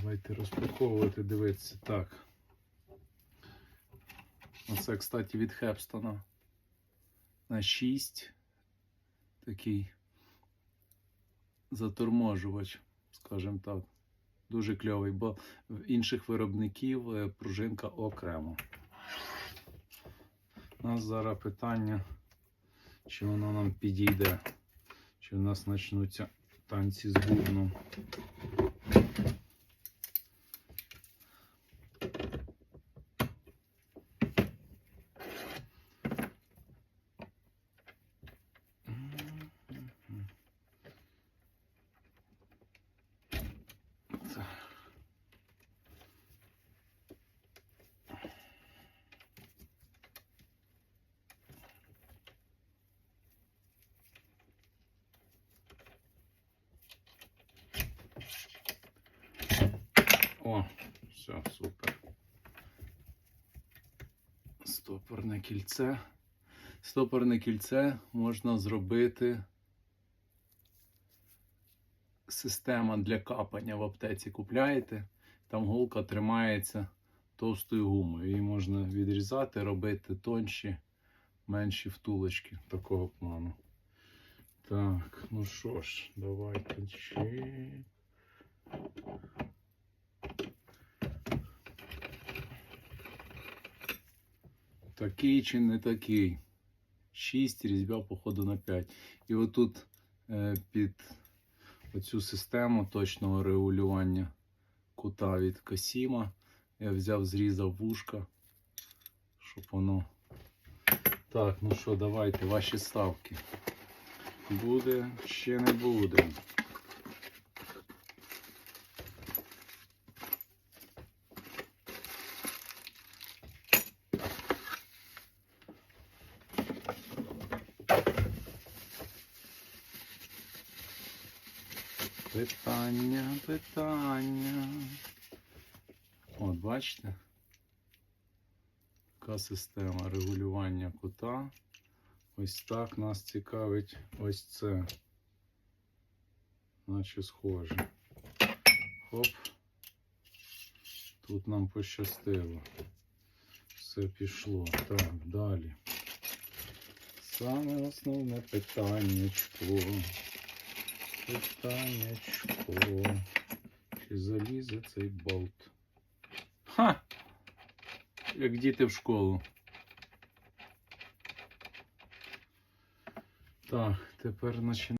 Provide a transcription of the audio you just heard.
Давайте розпаковувати, дивитися. Так. Оце, кстати, від Хепстона. На 6. Такий заторможувач, скажімо так. Дуже кльовий, бо в інших виробників е, пружинка окремо. У нас зараз питання, чи воно нам підійде, чи в нас почнуться танці з бубном. О, все, супер. Стопорне кільце. Стопорне кільце можна зробити. Система для капання в аптеці купляєте. Там голка тримається товстою гумою. Її можна відрізати, робити тонші, менші втулочки такого плану. Так, ну що ж, давайте ще. Такий чи не такий. 6 різьба, походу, на 5. І отут е, під оцю систему точного регулювання кута від Касіма я взяв, зрізав вушка, щоб воно. Так, ну що, давайте ваші ставки. Буде, ще не буде. Питання, питання. От, бачите? Така система регулювання кута. Ось так нас цікавить ось це. Наче схоже. Хоп. Тут нам пощастило. Все пішло. Так, далі. Саме основне питаннячко. Питаннячко. Чи залізе цей болт? Ха! Як діти в школу. Так, тепер починаємо.